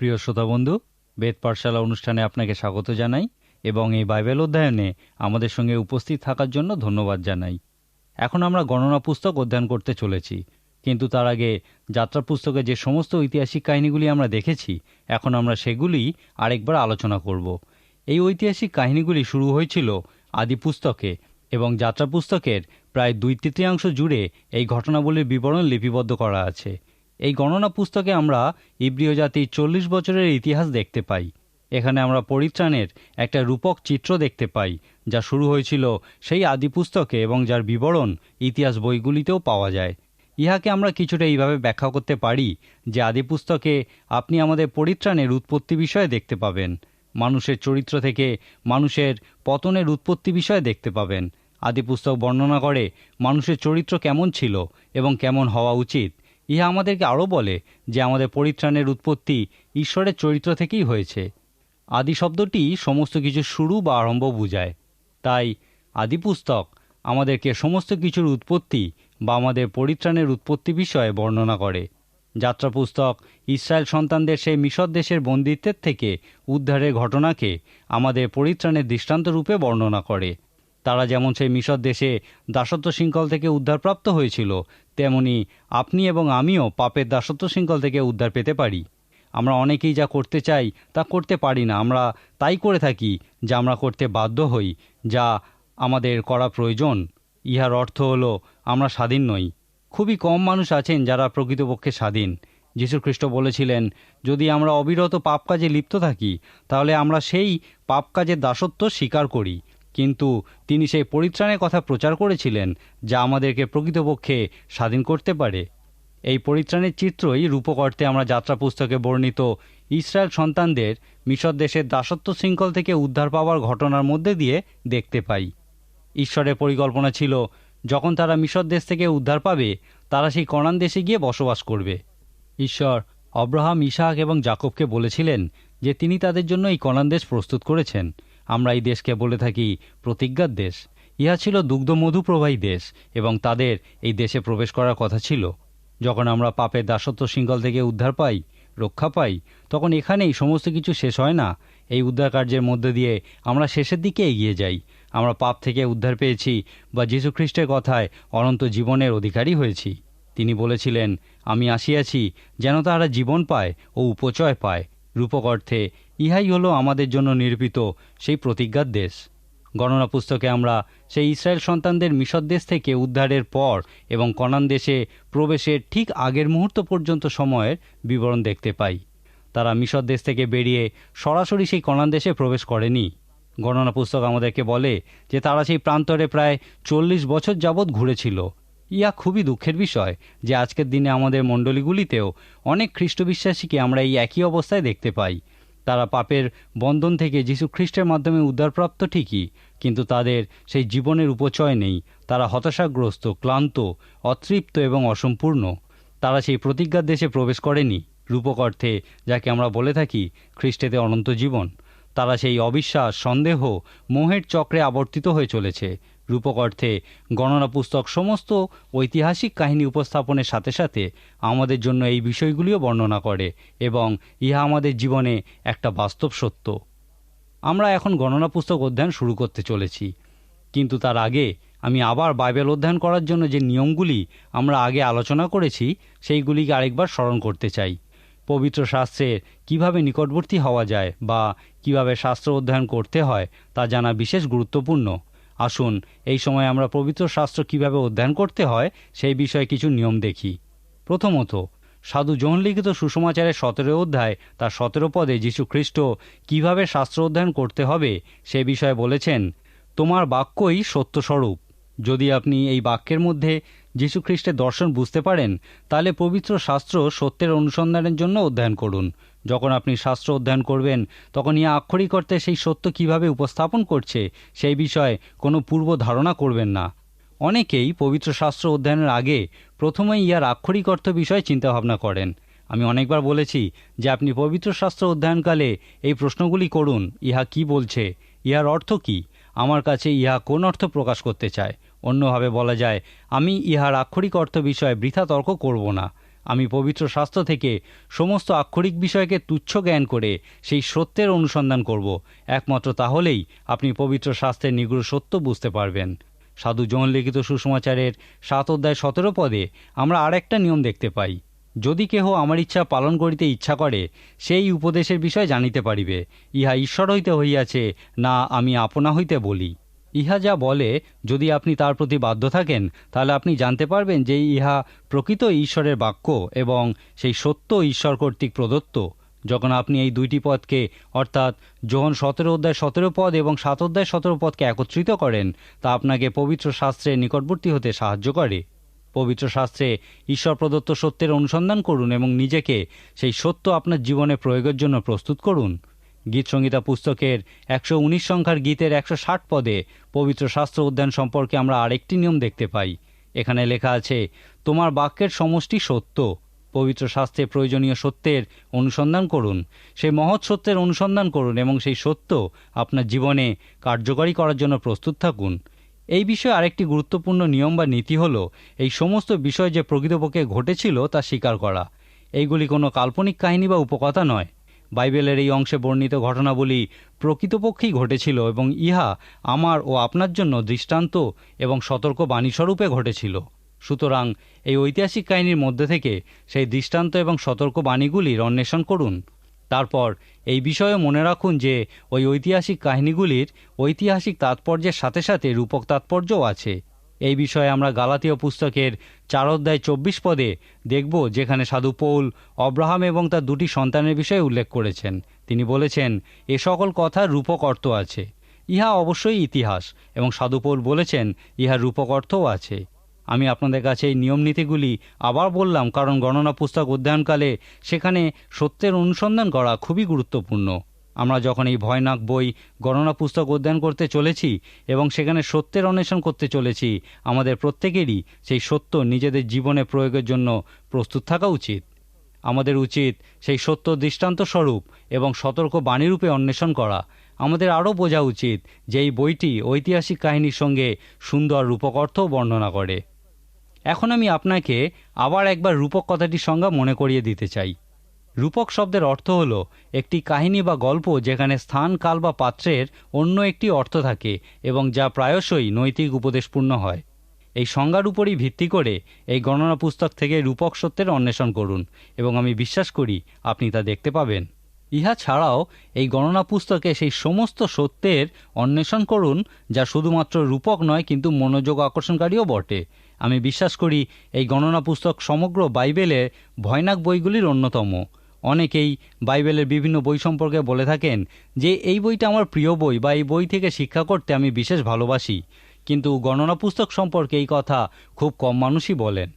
প্রিয় শ্রোতা বন্ধু, বেদ পাঠশালা অনুষ্ঠানে আপনাকে স্বাগত জানাই এবং এই বাইবেল অধ্যয়নে আমাদের সঙ্গে উপস্থিত থাকার জন্য ধন্যবাদ জানাই। এখন আমরা গণনা পুস্তক অধ্যয়ন করতে চলেছি, কিন্তু তার আগে যাত্রা পুস্তকে যে সমস্ত ঐতিহাসিক কাহিনীগুলি আমরা দেখেছি, এখন আমরা সেগুলি আরেকবার আলোচনা করব। এই ঐতিহাসিক কাহিনীগুলি শুরু হয়েছিল আদি পুস্তকে এবং যাত্রা পুস্তকের প্রায় দুই তৃতীয়াংশ জুড়ে এই ঘটনাবলীর বিবরণ লিপিবদ্ধ করা আছে। এই গণনা পুস্তকে আমরা ইব্রিয় জাতির চল্লিশ বছরের ইতিহাস দেখতে পাই। এখানে আমরা পরিত্রাণের একটা রূপক চিত্র দেখতে পাই, যা শুরু হয়েছিল সেই আদি পুস্তকে এবং যার বিবরণ ইতিহাস বইগুলিতেও পাওয়া যায়। ইহাকে আমরা কিছুটা এইভাবে ব্যাখ্যা করতে পারি যে আদি পুস্তকে আপনি আমাদের পরিত্রাণের উৎপত্তি বিষয়ে দেখতে পাবেন, মানুষের চরিত্র থেকে মানুষের পতনের উৎপত্তি বিষয়ে দেখতে পাবেন। আদি পুস্তক বর্ণনা করে মানুষের চরিত্র কেমন ছিল এবং কেমন হওয়া উচিত। ইহা আমাদেরকে আরও বলে যে আমাদের পরিত্রাণের উৎপত্তি ঈশ্বরের চরিত্র থেকেই হয়েছে। আদি শব্দটি সমস্ত কিছু শুরু বা আরম্ভ বুঝায়। তাই আদি পুস্তক আমাদেরকে সমস্ত কিছুর উৎপত্তি বা আমাদের পরিত্রাণের উৎপত্তি বিষয়ে বর্ণনা করে। যাত্রা পুস্তক ইসরায়েল সন্তানদের সেই মিশর দেশের বন্দিত্বের থেকে উদ্ধারের ঘটনাকে আমাদের পরিত্রাণের দৃষ্টান্ত রূপে বর্ণনা করে। তারা যেমন সেই মিশর দেশে দাসত্ব শৃঙ্খল থেকে উদ্ধারপ্রাপ্ত হয়েছিল তেমনি আপনি এবং আমিও পাপের দাসত্ব শৃঙ্খল থেকে উদ্ধার পেতে পারি। আমরা অনেকেই যা করতে চাই, তা করতে পারি না। আমরা তাই করে থাকি, যা আমরা করতে বাধ্য হই, যা আমাদের করা প্রয়োজন। ইহার অর্থ হলো, আমরা স্বাধীন নই। খুবই কম মানুষ আছেন যারা প্রকৃতপক্ষে স্বাধীন। যীশুখ্রিস্ট বলেছিলেন, যদি আমরা অবিরত পাপ কাজে লিপ্ত থাকি, তাহলে আমরা সেই পাপ কাজের দাসত্ব স্বীকার করি। কিন্তু তিনি সেই পরিত্রাণের কথা প্রচার করেছিলেন যা আমাদেরকে প্রকৃতপক্ষে স্বাধীন করতে পারে। এই পরিত্রাণের চিত্রই রূপক অর্থে আমরা যাত্রা পুস্তকে বর্ণিত ইসরায়েল সন্তানদের মিশর দেশের দাসত্ব শৃঙ্খল থেকে উদ্ধার পাওয়ার ঘটনার মধ্যে দিয়ে দেখতে পাই। ঈশ্বরের পরিকল্পনা ছিল, যখন তারা মিশর দেশ থেকে উদ্ধার পাবে, তারা সেই কণান দেশে গিয়ে বসবাস করবে। ঈশ্বর অব্রাহাম ইসাহাক এবং জাকবকে বলেছিলেন যে তিনি তাদের জন্য এই কণান দেশ প্রস্তুত করেছেন। আমরা এই দেশকে বলে থাকি প্রতিজ্ঞার দেশ। ইহা ছিল দুগ্ধমধু প্রবাহী দেশ এবং তাদের এই দেশে প্রবেশ করার কথা ছিল। যখন আমরা পাপের দাসত্ব শৃঙ্খল থেকে উদ্ধার পাই, রক্ষা পাই, তখন এখানেই সমস্ত কিছু শেষ হয় না। এই উদ্ধার কার্যের মধ্যে দিয়ে আমরা শেষের দিকে এগিয়ে যাই। আমরা পাপ থেকে উদ্ধার পেয়েছি বা যীশুখ্রিস্টের কথায় অনন্ত জীবনের অধিকারী হয়েছি। তিনি বলেছিলেন, আমি আসিয়াছি যেন তাহারা জীবন পায় ও উপচয় পায়। রূপক অর্থে ইহাই হলো আমাদের জন্য নির্মিত সেই প্রতিজ্ঞার দেশ। গণনা পুস্তকে আমরা সেই ইসরায়েল সন্তানদের মিশর দেশ থেকে উদ্ধারের পর এবং কনান দেশে প্রবেশের ঠিক আগের মুহূর্ত পর্যন্ত সময়ের বিবরণ দেখতে পাই। তারা মিশর দেশ থেকে বেরিয়ে সরাসরি সেই কনান দেশে প্রবেশ করেনি। গণনা পুস্তক আমাদেরকে বলে যে তারা সেই প্রান্তরে প্রায় চল্লিশ বছর যাবৎ ঘুরেছিল। ইয়া খুবই দুঃখের বিষয় যে আজকের দিনে আমাদের মণ্ডলীগুলিতেও অনেক খ্রিস্টবিশ্বাসীকে আমরা এই একই অবস্থায় দেখতে পাই। তারা পাপের বন্ধন থেকে যীশু খ্রিস্টের মাধ্যমে উদ্ধারপ্রাপ্ত ঠিকই, কিন্তু তাদের সেই জীবনের উপচয় নেই। তারা হতাশাগ্রস্ত, ক্লান্ত, অতৃপ্ত এবং অসম্পূর্ণ। তারা সেই প্রতিজ্ঞার দেশে প্রবেশ করেনি, রূপক অর্থে যাকে আমরা বলে থাকি খ্রিস্টেতে অনন্ত জীবন। তারা সেই অবিশ্বাস, সন্দেহ, মোহের চক্রে আবর্তিত হয়ে চলেছে। রূপক অর্থে গণনা পুস্তক সমস্ত ঐতিহাসিক কাহিনী উপস্থাপনের সাথে সাথে আমাদের জন্য এই বিষয়গুলিও বর্ণনা করে এবং ইহা আমাদের জীবনে একটা বাস্তব সত্য। আমরা এখন গণনা পুস্তক অধ্যয়ন শুরু করতে চলেছি। কিন্তু তার আগে আমি আবার বাইবেল অধ্যয়ন করার জন্য যে নিয়মগুলি আমরা আগে আলোচনা করেছি, সেইগুলিকে আরেকবার স্মরণ করতে চাই। পবিত্র শাস্ত্রের কীভাবে নিকটবর্তী হওয়া যায় বা কীভাবে শাস্ত্র অধ্যয়ন করতে হয়, তা জানা বিশেষ গুরুত্বপূর্ণ। আসুন, এই সময় আমরা পবিত্র শাস্ত্র কীভাবে অধ্যয়ন করতে হয়, সেই বিষয়ে কিছু নিয়ম দেখি। প্রথমত, সাধু জোহন লিখিত সুসমাচারের সতেরো অধ্যায় তার সতেরো পদে যীশু খ্রিস্ট কীভাবে শাস্ত্র অধ্যয়ন করতে হবে, সে বিষয়ে বলেছেন, তোমার বাক্যই সত্যস্বরূপ। যদি আপনি এই বাক্যের মধ্যে যীশুখ্রিস্টের দর্শন বুঝতে পারেন, তাহলে পবিত্র শাস্ত্র সত্যের অনুসন্ধানের জন্য অধ্যয়ন করুন। যখন আপনি শাস্ত্র অধ্যয়ন করবেন, তখন ইয়া আক্ষরিক অর্থে সেই সত্য কীভাবে উপস্থাপন করছে, সেই বিষয়ে কোনো পূর্ব ধারণা করবেন না। অনেকেই পবিত্র শাস্ত্র অধ্যয়নের আগে প্রথমেই ইয়ার আক্ষরিক অর্থ বিষয়ে চিন্তাভাবনা করেন। আমি অনেকবার বলেছি যে আপনি পবিত্র শাস্ত্র অধ্যয়নকালে এই প্রশ্নগুলি করুন, ইহা কি বলছে, ইহার অর্থ কি, আমার কাছে ইহা কোন অর্থ প্রকাশ করতে চায়। অন্যভাবে বলা যায়, আমি ইহার আক্ষরিক অর্থ বিষয়ে বৃথা তর্ক করব না। আমি পবিত্র শাস্ত্র থেকে সমস্ত আক্ষরিক বিষয়কে তুচ্ছ জ্ঞান করে সেই সত্যের অনুসন্ধান করব। একমাত্র তাহলেই আপনি পবিত্র শাস্ত্রের নিগুড় সত্য বুঝতে পারবেন। সাধু জন লিখিত সুষমাচারের সাত অধ্যায় সতেরো পদে আমরা আরেকটা নিয়ম দেখতে পাই। যদি কেহ আমার ইচ্ছা পালন করিতে ইচ্ছা করে, সেই উপদেশের বিষয় জানিতে পারিবে। ইহা ঈশ্বর হইতে হইয়াছে, না আমি আপনা হইতে বলি। ইহা যা বলে, যদি আপনি তার প্রতি বাধ্য থাকেন, তাহলে আপনি জানতে পারবেন যে ইহা প্রকৃত ঈশ্বরের বাক্য এবং সেই সত্য ঈশ্বর কর্তৃক প্রদত্ত। যখন আপনি এই দুইটি পদকে, অর্থাৎ যখন সতেরো অধ্যায় সতেরো পদ এবং সাত অধ্যায় সতেরো পদকে একত্রিত করেন, তা আপনাকে পবিত্র শাস্ত্রে নিকটবর্তী হতে সাহায্য করে। পবিত্র শাস্ত্রে ঈশ্বর প্রদত্ত সত্যের অনুসন্ধান করুন এবং নিজেকে সেই সত্য আপনার জীবনে প্রয়োগের জন্য প্রস্তুত করুন। গীত সংহিতা পুস্তকের একশো উনিশ সংখ্যার গীতের একশো ষাট পদে পবিত্র শাস্ত্র উদ্যান সম্পর্কে আমরা আরেকটি নিয়ম দেখতে পাই। এখানে লেখা আছে, তোমার বাক্যের সমষ্টি সত্য। পবিত্র শাস্ত্রে প্রয়োজনীয় সত্যের অনুসন্ধান করুন। সেই মহৎ সত্যের অনুসন্ধান করুন এবং সেই সত্য আপনার জীবনে কার্যকরী করার জন্য প্রস্তুত থাকুন। এই বিষয়ে আরেকটি গুরুত্বপূর্ণ নিয়ম বা নীতি হল, এই সমস্ত বিষয় যে প্রকৃতপক্ষে ঘটেছিল তা স্বীকার করা। এইগুলি কোনো কাল্পনিক কাহিনী বা উপকথা নয়। বাইবেলের এই অংশে বর্ণিত ঘটনাবলী প্রকৃতপক্ষেই ঘটেছিল এবং ইহা আমার ও আপনার জন্য দৃষ্টান্ত এবং সতর্ক বাণীস্বরূপে ঘটেছিল। সুতরাং এই ঐতিহাসিক কাহিনীর মধ্যে থেকে সেই দৃষ্টান্ত এবং সতর্ক বাণীগুলির অন্বেষণ করুন। তারপর এই বিষয়ে মনে রাখুন যে ওই ঐতিহাসিক কাহিনীগুলির ঐতিহাসিক তাৎপর্যের সাথে সাথে রূপক তাৎপর্যও আছে। এই বিষয়ে আমরা গালাতীয় পুস্তকের চার অধ্যায় চব্বিশ পদে দেখব যেখানে সাধু পৌল, অব্রাহাম এবং তার দুটি সন্তানের বিষয়ে উল্লেখ করেছেন। তিনি বলেছেন, এ সকল কথার রূপক অর্থ আছে। ইহা অবশ্যই ইতিহাস এবং সাধু পৌল বলেছেন, ইহার রূপক অর্থও আছে। আমি আপনাদের কাছে এই নিয়ম নীতিগুলি আবার বললাম, কারণ গণনা পুস্তক অধ্যয়নকালে সেখানে সত্যের অনুসন্ধান করা খুবই গুরুত্বপূর্ণ। আমরা যখন এই ভয়নাক বই গণনা পুস্তক অধ্যয়ন করতে চলেছি এবং সেখানে সত্যের অন্বেষণ করতে চলেছি, আমাদের প্রত্যেকেরই সেই সত্য নিজেদের জীবনে প্রয়োগের জন্য প্রস্তুত থাকা উচিত। আমাদের উচিত সেই সত্য দৃষ্টান্ত স্বরূপ এবং সতর্ক বাণীরূপে অন্বেষণ করা। আমাদের আরও বোঝা উচিত যে এই বইটি ঐতিহাসিক কাহিনীর সঙ্গে সুন্দর রূপক অর্থও বর্ণনা করে। এখন আমি আপনাকে আবার একবার রূপক কথাটির সংজ্ঞা মনে করিয়ে দিতে চাই। রূপক শব্দের অর্থ হল একটি কাহিনী বা গল্প যেখানে স্থান, কাল বা পাত্রের অন্য একটি অর্থ থাকে এবং যা প্রায়শই নৈতিক উপদেশপূর্ণ হয়। এই সংজ্ঞার উপরই ভিত্তি করে এই গণনা পুস্তক থেকে রূপক সত্যের অন্বেষণ করুন এবং আমি বিশ্বাস করি আপনি তা দেখতে পাবেন। ইহা ছাড়াও এই গণনা পুস্তকে সেই সমস্ত সত্যের অন্বেষণ করুন যা শুধুমাত্র রূপক নয়, কিন্তু মনোযোগ আকর্ষণকারীও বটে। আমি বিশ্বাস করি এই গণনা পুস্তক সমগ্র বাইবেলে ভয়ানক বইগুলির অন্যতম। অনেকেই বাইবেলের বিভিন্ন বই সম্পর্কে বলে থাকেন যে এই বইটা আমার প্রিয় বই বা এই বই থেকে শিক্ষা করতে আমি বিশেষ ভালোবাসি। কিন্তু গণনা পুস্তক সম্পর্কে এই কথা খুব কম মানুষই বলেন।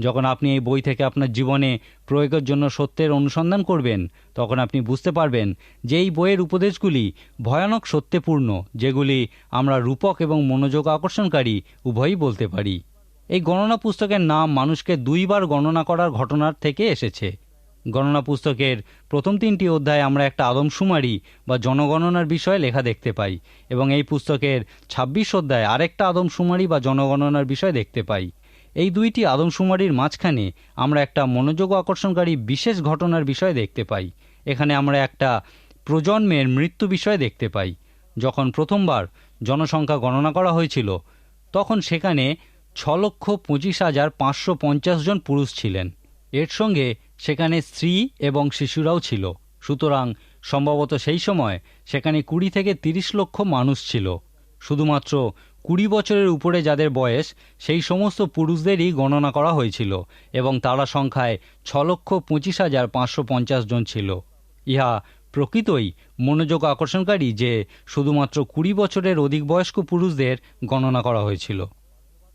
যখন আপনি এই বই থেকে আপনার জীবনে প্রয়োগের জন্য সত্যের অনুসন্ধান করবেন, তখন আপনি বুঝতে পারবেন যে এই বইয়ের উপদেশগুলি ভয়ানক সত্যপূর্ণ, যেগুলি আমরা রূপক এবং মনোযোগ আকর্ষণকারী উভয়ই বলতে পারি। এই গণনা পুস্তকের নাম মানুষকে দুইবার গণনা করার ঘটনার থেকে এসেছে। গণনা পুস্তকের প্রথম তিনটি অধ্যায়ে আমরা একটা আদমশুমারি বা জনগণনার বিষয়ে লেখা দেখতে পাই এবং এই পুস্তকের ২৬ অধ্যায়ে আরেকটা আদমশুমারি বা জনগণনার বিষয় দেখতে পাই। এই দুইটি আদমশুমারির মাঝখানে আমরা একটা মনোযোগ আকর্ষণকারী বিশেষ ঘটনার বিষয় দেখতে পাই। এখানে আমরা একটা প্রজন্মের মৃত্যু বিষয় দেখতে পাই। যখন প্রথমবার জনসংখ্যা গণনা করা হয়েছিল, তখন সেখানে ছ লক্ষ পঁচিশ হাজার পাঁচশো পঞ্চাশ জন পুরুষ ছিলেন। এর সঙ্গে সেখানে স্ত্রী এবং শিশুরাও ছিল। সুতরাং সম্ভবত সেই সময় সেখানে কুড়ি থেকে তিরিশ লক্ষ মানুষ ছিল। শুধুমাত্র কুড়ি বছরের উপরে যাদের বয়স, সেই সমস্ত পুরুষদেরই গণনা করা হয়েছিল এবং তারা সংখ্যায় ছ লক্ষ পঁচিশ হাজার পাঁচশো পঞ্চাশ জন ছিল। ইহা প্রকৃতই মনোযোগ আকর্ষণকারী যে শুধুমাত্র কুড়ি বছরের অধিক বয়স্ক পুরুষদের গণনা করা হয়েছিল।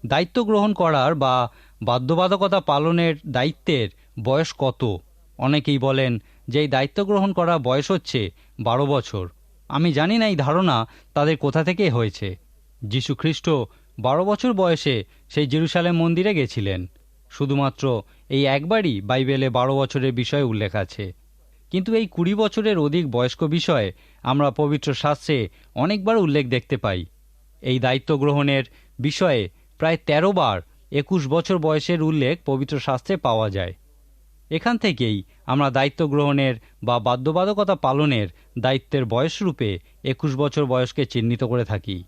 দায়িত্ব গ্রহণ করার বা বাধ্যবাধকতা পালনের দায়িত্বের বয়স কত? অনেকেই বলেন যে এই দায়িত্ব গ্রহণ করা বয়স হচ্ছে বারো বছর। আমি জানি না এই ধারণা তাদের কোথা থেকে হয়েছে। যীশু খ্রিস্ট বারো বছর বয়সে সেই জেরুসালেম মন্দিরে গেছিলেন। শুধুমাত্র এই একবারই বাইবেলে বারো বছরের বিষয়ে উল্লেখ আছে। কিন্তু এই কুড়ি বছরের অধিক বয়স্ক বিষয়ে আমরা পবিত্র শাস্ত্রে অনেকবার উল্লেখ দেখতে পাই। এই দায়িত্ব গ্রহণের বিষয়ে প্রায় ১৩ বার একুশ বছর বয়সের উল্লেখ পবিত্র শাস্ত্রে পাওয়া যায়। এখান থেকেই আমরা দায়িত্ব গ্রহণের বা বাধ্যবাধকতা পালনের দায়িত্বের বয়সরূপে একুশ বছর বয়সকে চিহ্নিত করে থাকি।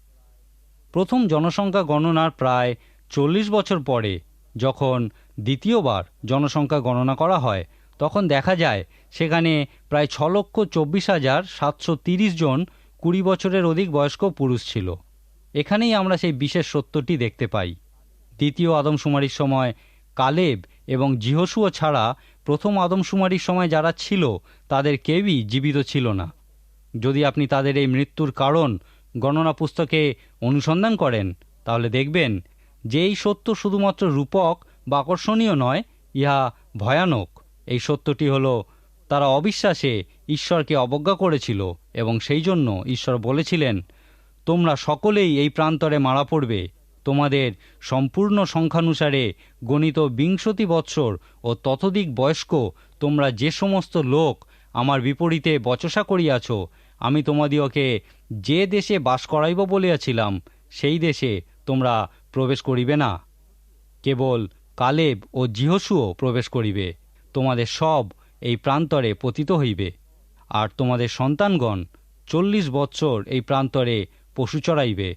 প্রথম জনসংখ্যা গণনার প্রায় চল্লিশ বছর পরে যখন দ্বিতীয়বার জনসংখ্যা গণনা করা হয়, তখন দেখা যায় সেখানে প্রায় ছ লক্ষ চব্বিশ হাজার সাতশো তিরিশ জন কুড়ি বছরের অধিক বয়স্ক পুরুষ ছিল। এখানেই আমরা সেই বিশেষ সত্যটি দেখতে পাই। দ্বিতীয় আদমশুমারির সময় কালেব এবং জিহসুও ছাড়া প্রথম আদমশুমারির সময় যারা ছিল, তাদের কেউই জীবিত ছিল না। যদি আপনি তাদের এই মৃত্যুর কারণ গণনা পুস্তকে অনুসন্ধান করেন, তাহলে দেখবেন যে এই সত্য শুধুমাত্র রূপক বা আকর্ষণীয় নয়, ইহা ভয়ানক। এই সত্যটি হলো, তারা অবিশ্বাসে ঈশ্বরকে অবজ্ঞা করেছিল এবং সেই জন্য ঈশ্বর বলেছিলেন, তোমরা সকলেই এই প্রান্তরে মারা পড়বে তোমাদের সম্পূর্ণ সংখ্যানুসারে গণিত বিংশতি বৎসর ও ততোধিক বয়স্ক তোমরা যে সমস্ত লোক আমার বিপরীতে বচসা করিয়াছ, আমি তোমাদিওকে যে দেশে বাস করাইব বলিয়াছিলাম, সেই দেশে তোমরা প্রবেশ করিবে না। কেবল কালেব ও জিহসুও প্রবেশ করিবে, তোমাদের সব এই প্রান্তরে পতিত হইবে। আর তোমাদের সন্তানগণ চল্লিশ বৎসর এই প্রান্তরে পশু চড়াইবে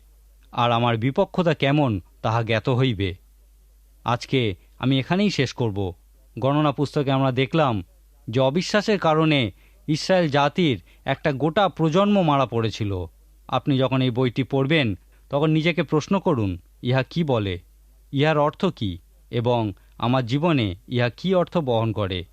আর আমার বিপক্ষতা কেমন তাহা জ্ঞাত হইবে। আজকে আমি এখানেই শেষ করব। গণনা পুস্তকে আমরা দেখলাম যে অবিশ্বাসের কারণে ইসরায়েল জাতির একটা গোটা প্রজন্ম মারা পড়েছিল। আপনি যখন এই বইটি পড়বেন, তখন নিজেকে প্রশ্ন করুন, ইহা কি বলে? ইহার অর্থ কি? এবং আমার জীবনে ইহা কি অর্থ বহন করে?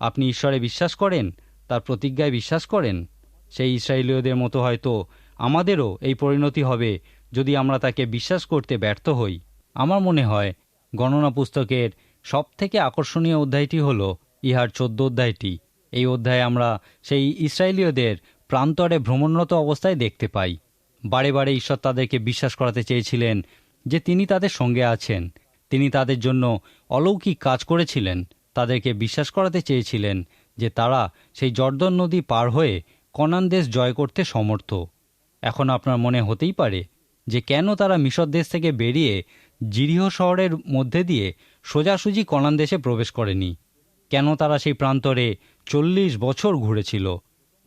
আপনি ঈশ্বরে বিশ্বাস করেন? তার প্রতিজ্ঞায় বিশ্বাস করেন? সেই ইসরায়েলীয়দের মতো হয়তো আমাদেরও এই পরিণতি হবে যদি আমরা তাকে বিশ্বাস করতে ব্যর্থ হই, আমার মনে হয় গণনা পুস্তকের সবথেকে আকর্ষণীয় অধ্যায়টি হল ইহার চোদ্দ অধ্যায়টি। এই অধ্যায়ে আমরা সেই ইসরায়েলীয়দের প্রান্তরে ভ্রমণরত অবস্থায় দেখতে পাই। বারে বারে ঈশ্বর তাদেরকে বিশ্বাস করাতে চেয়েছিলেন যে তিনি তাদের সঙ্গে আছেন। তিনি তাদের জন্য অলৌকিক কাজ করেছিলেন। তাদেরকে বিশ্বাস করাতে চেয়েছিলেন যে তারা সেই জর্দন নদী পার হয়ে কনান দেশ জয় করতে সমর্থ। এখন আপনার মনে হতেই পারে যে কেন তারা মিশর দেশ থেকে বেরিয়ে জিরিহ শহরের মধ্যে দিয়ে সোজাসুজি কনান দেশে প্রবেশ করেনি। কেন তারা সেই প্রান্তরে চল্লিশ বছর ঘুরেছিল?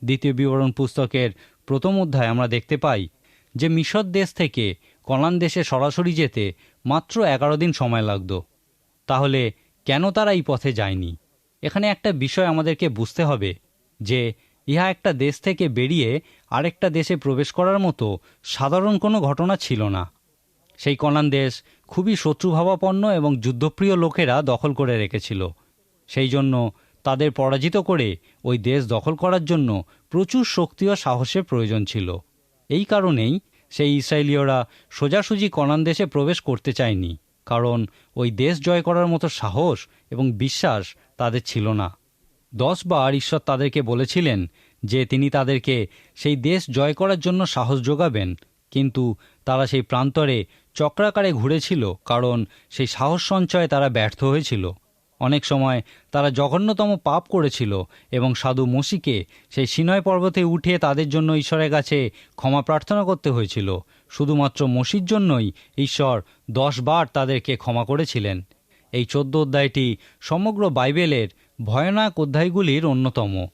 দ্বিতীয় বিবরণ পুস্তকের প্রথম অধ্যায় আমরা দেখতে পাই যে মিশর দেশ থেকে কনান দেশে সরাসরি যেতে মাত্র এগারো দিন সময় লাগত। তাহলে কেন তারা এই পথে যায়নি? এখানে একটা বিষয় আমাদেরকে বুঝতে হবে যে ইহা একটা দেশ থেকে বেরিয়ে আরেকটা দেশে প্রবেশ করার মতো সাধারণ কোনো ঘটনা ছিল না। সেই কনান দেশ খুবই শত্রুভাবাপন্ন এবং যুদ্ধপ্রিয় লোকেরা দখল করে রেখেছিল। সেই জন্য তাদের পরাজিত করে ওই দেশ দখল করার জন্য প্রচুর শক্তি ও সাহসের প্রয়োজন ছিল। এই কারণেই সেই ইসরায়েলীয়রা সোজাসুজি কনান দেশে প্রবেশ করতে চায়নি, কারণ ওই দেশ জয় করার মতো সাহস এবং বিশ্বাস তাদের ছিল না। দশ বার ঈশ্বর তাদেরকে বলেছিলেন যে তিনি তাদেরকে সেই দেশ জয় করার জন্য সাহস যোগাবেন, কিন্তু তারা সেই প্রান্তরে চক্রাকারে ঘুরেছিল কারণ সেই সাহস সঞ্চয়ে তারা ব্যর্থ হয়েছিল। অনেক সময় তারা জঘন্যতম পাপ করেছিল এবং সাধু মসিকে সেই সিনয় পর্বতে উঠে তাদের জন্য ঈশ্বরের কাছে ক্ষমা প্রার্থনা করতে হয়েছিল। শুধুমাত্র মসির জন্যই ঈশ্বর দশ বার তাদেরকে ক্ষমা করেছিলেন। এই চোদ্দ অধ্যায়টি সমগ্র বাইবেলের ভয়ানক অধ্যায়গুলির অন্যতম।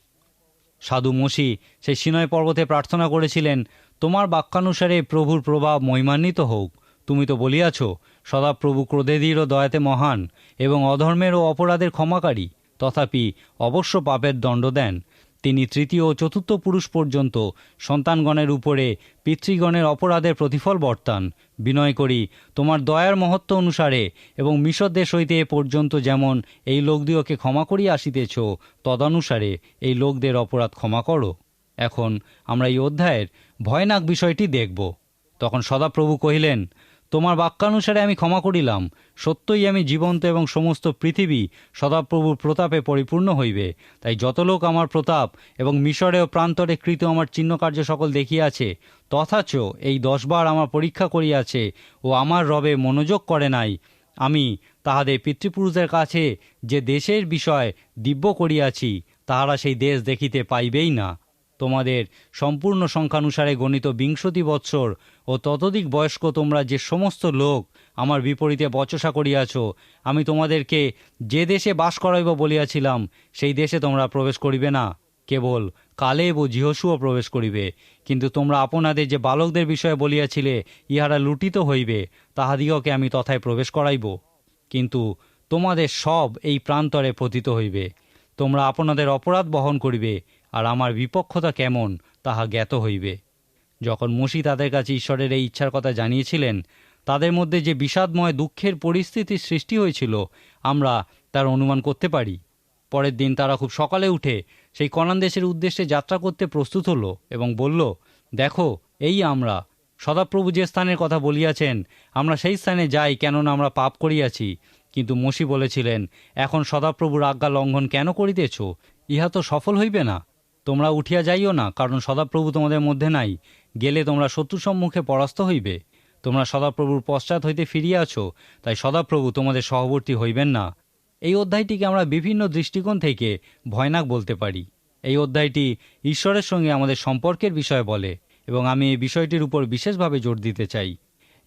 সাধু মসি সেই সিনয় পর্বতে প্রার্থনা করেছিলেন, তোমার বাক্যানুসারে প্রভুর প্রভাব মহিমান্বিত হোক। তুমি তো বলিয়াছ সদাপ্রভু ক্রোধেদীর ও দয়াতে মহান এবং অধর্মের ও অপরাধের ক্ষমাকারী। তথাপি অবশ্য পাপের দণ্ড দেন। তিনি তৃতীয় ও চতুর্থ পুরুষ পর্যন্ত সন্তানগণের উপরে পিতৃগণের অপরাধের প্রতিফল বর্তান। বিনয় করি, তোমার দয়ার মহত্ব অনুসারে এবং মিশর দেশ হইতে এ পর্যন্ত যেমন এই লোকদিওকে ক্ষমা করিয়া আসিতেছ, তদানুসারে এই লোকদের অপরাধ ক্ষমা করো। এখন আমরা এই অধ্যায়ের ভয়ানক বিষয়টি দেখব। তখন সদাপ্রভু কহিলেন তোমার বাক্যানুসারে আমি ক্ষমা করিলাম। সত্যই আমি জীবন্ত এবং সমস্ত পৃথিবী সদাপ্রভুর প্রতাপে পরিপূর্ণ হইবে। তাই যত লোক আমার প্রতাপ এবং মিশরে ও প্রান্তরে কৃত আমার চিহ্নকার্য সকল দেখিয়াছে, তথাচ এই দশবার আমার পরীক্ষা করিয়াছে ও আমার রবে মনোযোগ করে নাই। আমি তাহাদের পিতৃপুরুষের কাছে যে দেশের বিষয় দিব্য করিয়াছি, তাহারা সেই দেশ দেখিতে পাইবেই না। তোমাদের সম্পূর্ণ সংখ্যানুসারে গণিত বিংশতি বৎসর ও ততোধিক বয়স্ক তোমরা যে সমস্ত লোক আমার বিপরীতে বচসা করিয়াছ, আমি তোমাদেরকে যে দেশে বাস করাইব বলিয়াছিলাম, সেই দেশে তোমরা প্রবেশ করিবে না। কেবল কালেব ও জিহসুও প্রবেশ করিবে। কিন্তু তোমরা আপনাদের যে বালকদের বিষয়ে বলিয়াছিলে, ইহারা লুটিত হইবে, তাহাদিগকে আমি তথায় প্রবেশ করাইব। কিন্তু তোমাদের সব এই প্রান্তরে পতিত হইবে। তোমরা আপনাদের অপরাধ বহন করিবে। আর আমার বিপক্ষতা কেমন তাহা জ্ঞাত হইবে। যখন মসি তাদের কাছে ঈশ্বরের এই ইচ্ছার কথা জানিয়েছিলেন, তাদের মধ্যে যে বিষাদময় দুঃখের পরিস্থিতির সৃষ্টি হয়েছিল, আমরা তার অনুমান করতে পারি। পরের দিন তারা খুব সকালে উঠে সেই কনান দেশের উদ্দেশ্যে যাত্রা করতে প্রস্তুত হলো এবং বলল, দেখো, এই আমরা। সদাপ্রভু যে স্থানের কথা বলিয়াছেন, আমরা সেই স্থানে যাই কেননা আমরা পাপ করিয়াছি। কিন্তু মসি বলেছিলেন, এখন সদাপ্রভুর আজ্ঞা লঙ্ঘন কেন করিতেছ? ইহা তো সফল হইবে না। তোমরা উঠিয়া যাইও না, কারণ সদাপ্রভু তোমাদের মধ্যে নাই। গেলে তোমরা শত্রু সম্মুখে পরাস্ত হইবে। তোমরা সদাপ্রভুর পশ্চাৎ হইতে ফিরিয়াছ তাই সদাপ্রভু তোমাদের সহবর্তী হইবেন না। এই অধ্যায়টিকে আমরা বিভিন্ন দৃষ্টিকোণ থেকে ভয়ানক বলতে পারি। এই অধ্যায়টি ঈশ্বরের সঙ্গে আমাদের সম্পর্কের বিষয়ে বলে, এবং আমি এই বিষয়টির উপর বিশেষভাবে জোর দিতে চাই।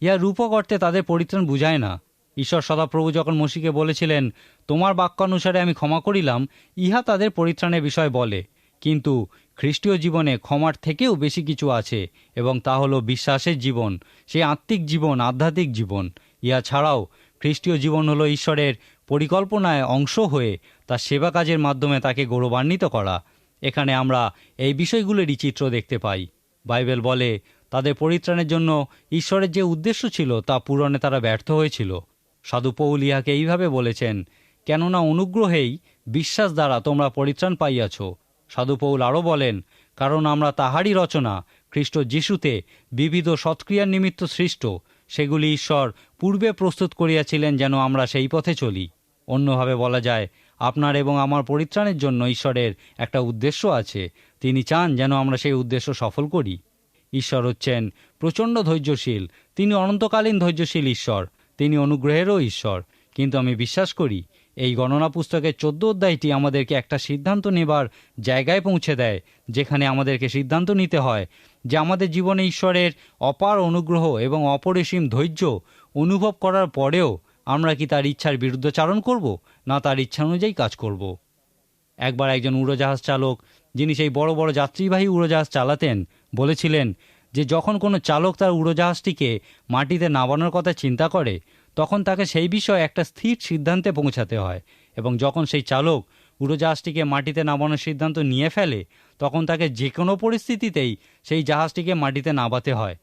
ইহা রূপক অর্থে তাদের পরিত্রাণ বুঝায় না। ঈশ্বর সদাপ্রভু যখন মসিকে বলেছিলেন, তোমার বাক্যানুসারে আমি ক্ষমা করিলাম ইহা তাদের পরিত্রাণের বিষয় বলে। কিন্তু খ্রিস্টীয় জীবনে ক্ষমার থেকেও বেশি কিছু আছে এবং তা হলো বিশ্বাসের জীবন, সেই আত্মিক জীবন, আধ্যাত্মিক জীবন। ইহা ছাড়াও খ্রিস্টীয় জীবন হলো ঈশ্বরের পরিকল্পনায় অংশ হয়ে তার সেবা কাজের মাধ্যমে তাকে গৌরবান্বিত করা। এখানে আমরা এই বিষয়গুলোরই চিত্র দেখতে পাই। বাইবেল বলে, তাদের পরিত্রাণের জন্য ঈশ্বরের যে উদ্দেশ্য ছিল তা পূরণে তারা ব্যর্থ হয়েছিল। সাধু পৌল ইহাকে এইভাবে বলেছেন, কেননা অনুগ্রহেই বিশ্বাস দ্বারা তোমরা পরিত্রাণ পাইয়াছ সাধু পৌল আরও বলেন, কারণ আমরা তাহারই রচনা, খ্রিস্ট যিশুতে বিবিধ সৎক্রিয়ার নিমিত্ত সৃষ্ট, সেগুলি ঈশ্বর পূর্বে প্রস্তুত করিয়াছিলেন যেন আমরা সেই পথে চলি। অন্যভাবে বলা যায়, আপনার এবং আমার পরিত্রাণের জন্য ঈশ্বরের একটা উদ্দেশ্য আছে, তিনি চান যেন আমরা সেই উদ্দেশ্য সফল করি। ঈশ্বর হচ্ছেন প্রচণ্ড ধৈর্যশীল, তিনি অনন্তকালীন ধৈর্যশীল ঈশ্বর, তিনি অনুগ্রহেরও ঈশ্বর, কিন্তু আমি বিশ্বাস করি এই গণনা পুস্তকের চোদ্দ অধ্যায়টি আমাদেরকে একটা সিদ্ধান্ত নেবার জায়গায় পৌঁছে দেয়, যেখানে আমাদেরকে সিদ্ধান্ত নিতে হয় যে আমাদের জীবনে ঈশ্বরের অপার অনুগ্রহ এবং অপরিসীম ধৈর্য অনুভব করার পরেও আমরা কি তার ইচ্ছার বিরুদ্ধচারণ করব, না তার ইচ্ছা অনুযায়ী কাজ করব? একবার একজন উড়োজাহাজ চালক, যিনি সেই বড় বড় যাত্রীবাহী উড়োজাহাজ চালাতেন, বলেছিলেন যে যখন কোনো চালক তার উড়োজাহাজটিকে মাটিতে নামানোর কথা চিন্তা করে তখন তাকে সেই বিষয়ে একটা স্থির সিদ্ধান্তে পৌঁছাতে হয় এবং যখন সেই চালক উড়োজাহাজটিকে মাটিতে নামানোর সিদ্ধান্ত নিয়ে ফেলে, তখন তাকে যে কোনো পরিস্থিতিতেই সেই জাহাজটিকে মাটিতে নামাতে হয়।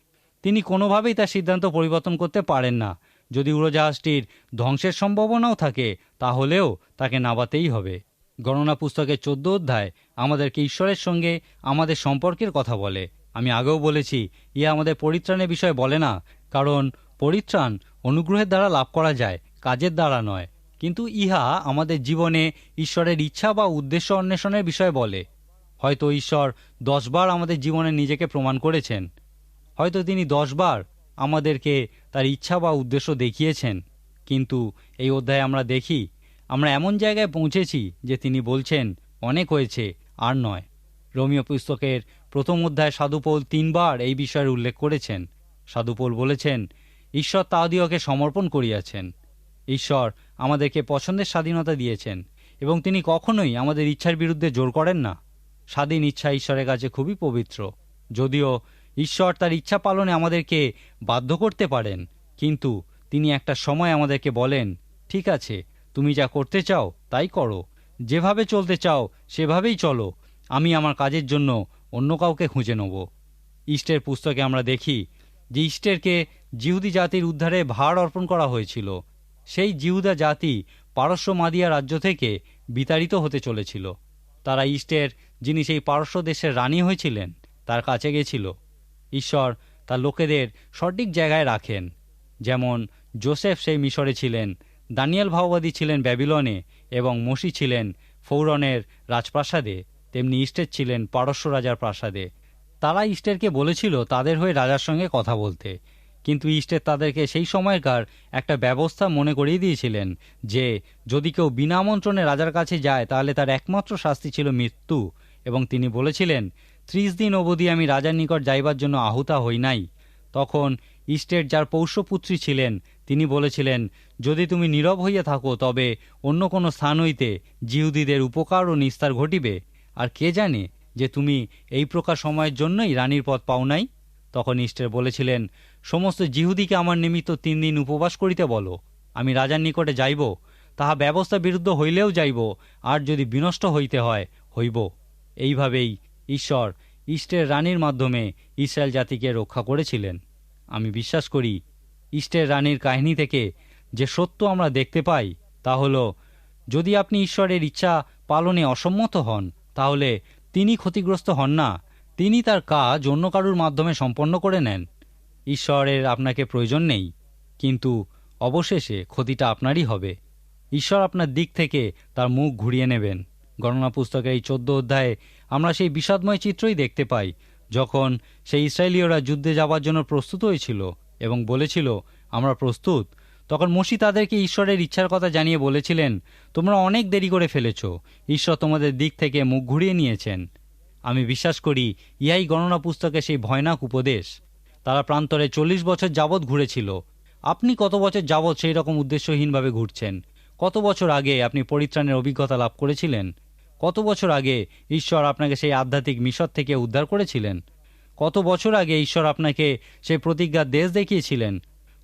তিনি কোনোভাবেই তার সিদ্ধান্ত পরিবর্তন করতে পারেন না। যদি উড়োজাহাজটির ধ্বংসের সম্ভাবনাও থাকে, তাহলেও তাকে নামাতেই হবে। গণনা পুস্তকের চোদ্দ অধ্যায় আমাদেরকে ঈশ্বরের সঙ্গে আমাদের সম্পর্কের কথা বলে। আমি আগেও বলেছি ইয়ে আমাদের পরিত্রাণের বিষয়ে বলে না, কারণ পরিত্রাণ অনুগ্রহের দ্বারা লাভ করা যায়, কাজের দ্বারা নয়। কিন্তু ইহা আমাদের জীবনে ঈশ্বরের ইচ্ছা বা উদ্দেশ্য অন্বেষণের বিষয়ে বলে। হয়তো ঈশ্বর দশবার আমাদের জীবনে নিজেকে প্রমাণ করেছেন। হয়তো তিনি দশবার আমাদেরকে তার ইচ্ছা বা উদ্দেশ্য দেখিয়েছেন। কিন্তু এই অধ্যায়ে আমরা দেখি, আমরা এমন জায়গায় পৌঁছেছি যে তিনি বলছেন, অনেক হয়েছে, আর নয়। রোমিও পুস্তকের প্রথম অধ্যায় সাধুপোল তিনবার এই বিষয়ের উল্লেখ করেছেন। সাধুপোল বলেছেন ঈশ্বর তাহাদিওকে সমর্পণ করিয়াছেন। ঈশ্বর আমাদেরকে পছন্দের স্বাধীনতা দিয়েছেন, এবং তিনি কখনোই আমাদের ইচ্ছার বিরুদ্ধে জোর করেন না। স্বাধীন ইচ্ছা ঈশ্বরের কাছে খুবই পবিত্র। যদিও ঈশ্বর তার ইচ্ছা পালনে আমাদেরকে বাধ্য করতে পারেন, কিন্তু তিনি একটা সময় আমাদেরকে বলেন, ঠিক আছে, তুমি যা করতে চাও তাই করো। যেভাবে চলতে চাও সেভাবেই চলো। আমি আমার কাজের জন্য অন্য কাউকে খুঁজে নেব। ইস্টের পুস্তকে আমরা দেখি যে ইস্টেরকে জিহুদি জাতির উদ্ধারে ভার অর্পণ করা হয়েছিল। সেই জিহুদা জাতি পারস্য মাদিয়া রাজ্য থেকে বিতাড়িত হতে চলেছিল। তারা ইস্টের, যিনি সেই পারস্য দেশের রানী হয়েছিলেন, তার কাছে গেছিল। ঈশ্বর তার লোকেদের সঠিক জায়গায় রাখেন। যেমন জোসেফ সেই মিশরে ছিলেন, দানিয়াল ভাওবাদী ছিলেন ব্যাবিলনে এবং মসি ছিলেন ফৌরনের রাজপ্রাসাদে, তেমনি ইস্টের ছিলেন পারস্য রাজার প্রাসাদে। তারা ইস্টেরকে বলেছিল তাদের হয়ে রাজার সঙ্গে কথা বলতে। কিন্তু ইস্টের তাদেরকে সেই সময়কার একটা ব্যবস্থা মনে করিয়ে দিয়েছিলেন যে, যদি কেউ বিনা আমন্ত্রণে রাজার কাছে যায়, তাহলে তার একমাত্র শাস্তি ছিল মৃত্যু। এবং তিনি বলেছিলেন, ত্রিশ দিন অবধি আমি রাজার নিকট যাইবার জন্য আহুতা হই নাই। তখন ইস্টের যার পৌষ্যপুত্রী ছিলেন, তিনি বলেছিলেন, যদি তুমি নীরব হইয়া থাকো, তবে অন্য কোনো স্থান হইতে জিহুদীদের উপকার ও নিস্তার ঘটিবে। আর কে জানে যে তুমি এই প্রকার সময়ের জন্যই রানীর পথ পাও নাই? তখন ইস্টের বলেছিলেন, সমস্ত জিহুদিকে আমার নিমিত্ত তিন দিন উপবাস করিতে বলো। আমি রাজার নিকটে যাইব, তাহা ব্যবস্থা বিরুদ্ধ হইলেও যাইব, আর যদি বিনষ্ট হইতে হয়, হইব। এইভাবেই ঈশ্বর ইষ্টের রানীর মাধ্যমে ইসরায়েল জাতিকে রক্ষা করেছিলেন। আমি বিশ্বাস করি, ইষ্টের রানীর কাহিনী থেকে যে সত্য আমরা দেখতে পাই, তা হল, যদি আপনি ঈশ্বরের ইচ্ছা পালনে অসম্মত হন, তাহলে তিনি ক্ষতিগ্রস্ত হন না। তিনি তার কাজ অন্য কারুর মাধ্যমে সম্পন্ন করে নেন। ঈশ্বরের আপনাকে প্রয়োজন নেই, কিন্তু অবশেষে ক্ষতিটা আপনারই হবে। ঈশ্বর আপনার দিক থেকে তার মুখ ঘুরিয়ে নেবেন। গণনা পুস্তকের এই চোদ্দ অধ্যায়ে আমরা সেই বিষাদময় চিত্রই দেখতে পাই, যখন সেই ইসরায়েলীয়রা যুদ্ধে যাওয়ার জন্য প্রস্তুত হয়েছিল এবং বলেছিল, আমরা প্রস্তুত তখন মসি তাদেরকে ঈশ্বরের ইচ্ছার কথা জানিয়ে বলেছিলেন, তোমরা অনেক দেরি করে ফেলেছ। ঈশ্বর তোমাদের দিক থেকে মুখ ঘুরিয়ে নিয়েছেন। আমি বিশ্বাস করি, ইহাই গণনা পুস্তকে সেই ভয়ানক উপদেশ। তারা প্রান্তরে চল্লিশ বছর যাবৎ ঘুরেছিল। আপনি কত বছর যাবৎ সেই রকম উদ্দেশ্যহীনভাবে ঘুরছেন? কত বছর আগে আপনি পরিত্রাণের অভিজ্ঞতা লাভ করেছিলেন? কত বছর আগে ঈশ্বর আপনাকে সেই আধ্যাত্মিক মিশর থেকে উদ্ধার করেছিলেন? কত বছর আগে ঈশ্বর আপনাকে সেই প্রতিজ্ঞার দেশ দেখিয়েছিলেন?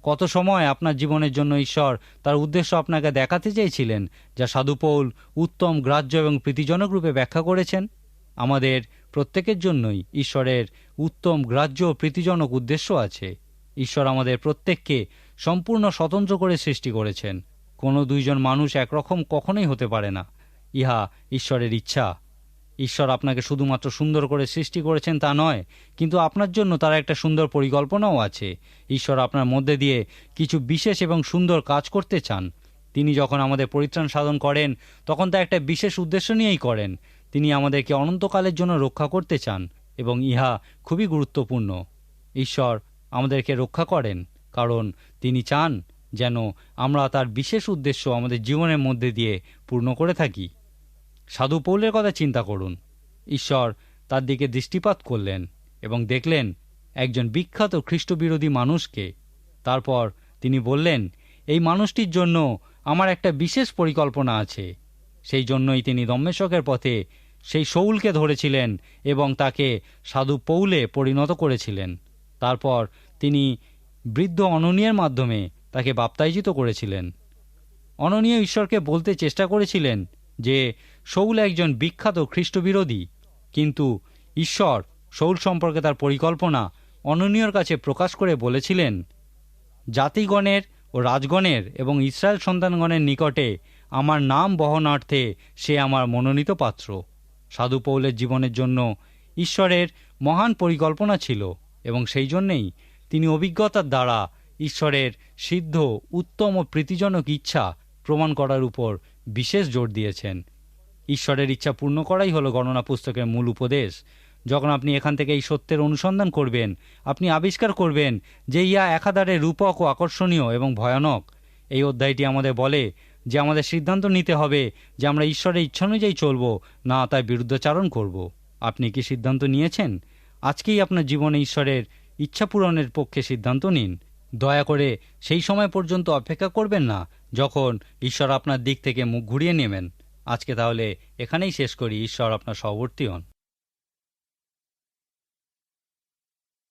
কত সময় আপনার জীবনের জন্য ঈশ্বর তার উদ্দেশ্য আপনাকে দেখাতে চেয়েছিলেন, যা সাধুপৌল উত্তম, গ্রাহ্য এবং প্রীতিজনক রূপে ব্যাখ্যা করেছেন? আমাদের প্রত্যেকের জন্যই ঈশ্বরের উত্তম, গ্রাহ্য ও প্রীতিজনক উদ্দেশ্য আছে। ঈশ্বর আমাদের প্রত্যেককে সম্পূর্ণ স্বতন্ত্র করে সৃষ্টি করেছেন। কোনো দুইজন মানুষ একরকম কখনোই হতে পারে না। ইহা ঈশ্বরের ইচ্ছা। ঈশ্বর আপনাকে শুধুমাত্র সুন্দর করে সৃষ্টি করেছেন তা নয়, কিন্তু আপনার জন্য তার একটা সুন্দর পরিকল্পনাও আছে। ঈশ্বর আপনার মধ্যে দিয়ে কিছু বিশেষ এবং সুন্দর কাজ করতে চান। তিনি যখন আমাদের পরিত্রাণ সাধন করেন, তখন তা একটা বিশেষ উদ্দেশ্য নিয়েই করেন। তিনি আমাদেরকে অনন্তকালের জন্য রক্ষা করতে চান এবং ইহা খুবই গুরুত্বপূর্ণ। ঈশ্বর আমাদেরকে রক্ষা করেন, কারণ তিনি চান যেন আমরা তার বিশেষ উদ্দেশ্য আমাদের জীবনের মধ্যে দিয়ে পূর্ণ করে থাকি। সাধু পৌলের কথা চিন্তা করুন। ঈশ্বর তার দিকে দৃষ্টিপাত করলেন এবং দেখলেন একজন বিখ্যাত খ্রিস্টবিরোধী মানুষকে। তারপর তিনি বললেন, এই মানুষটির জন্য আমার একটা বিশেষ পরিকল্পনা আছে। সেই জন্যই তিনি দম্মেশকের পথে সেই শৌলকে ধরেছিলেন এবং তাকে সাধু পৌলে পরিণত করেছিলেন। তারপর তিনি বৃদ্ধ অননীয়ের মাধ্যমে তাকে বাপ্তায়জিত করেছিলেন। অননীয় ঈশ্বরকে বলতে চেষ্টা করেছিলেন যে শৌল একজন বিখ্যাত খ্রিস্টবিরোধী। কিন্তু ঈশ্বর শৌল সম্পর্কে তার পরিকল্পনা অননীয়র কাছে প্রকাশ করে বলেছিলেন, জাতিগণের ও রাজগণের এবং ইসরায়েল সন্তানগণের নিকটে আমার নাম বহনার্থে সে আমার মনোনীত পাত্র। সাধু পৌলের জীবনের জন্য ঈশ্বরের মহান পরিকল্পনা ছিল এবং সেই জন্যেই তিনি অভিজ্ঞতার দ্বারা ঈশ্বরের সিদ্ধ, উত্তম ও প্রীতিজনক ইচ্ছা প্রমাণ করার উপর বিশেষ জোর দিয়েছেন। ঈশ্বরের ইচ্ছা পূর্ণ করাই হলো গণনা পুস্তকের মূল উপদেশ। যখন আপনি এখান থেকে এই সত্যের অনুসন্ধান করবেন, আপনি আবিষ্কার করবেন যে ইয়া একাধারে রূপক ও আকর্ষণীয় এবং ভয়ানক। এই অধ্যায়টি আমাদের বলে যে আমাদের সিদ্ধান্ত নিতে হবে যে আমরা ঈশ্বরের ইচ্ছা অনুযায়ী চলব, না তার বিরুদ্ধাচারণ করব। আপনি কি সিদ্ধান্ত নিয়েছেন? আজকেই আপনার জীবনে ঈশ্বরের ইচ্ছা পূরণের পক্ষে সিদ্ধান্ত নিন। দয়া করে সেই সময় পর্যন্ত অপেক্ষা করবেন না যখন ঈশ্বর আপনার দিক থেকে মুখ ঘুরিয়ে নেবেন। আজকে তাহলে এখানেই শেষ করি। ঈশ্বর আপনার সহবর্তী হন।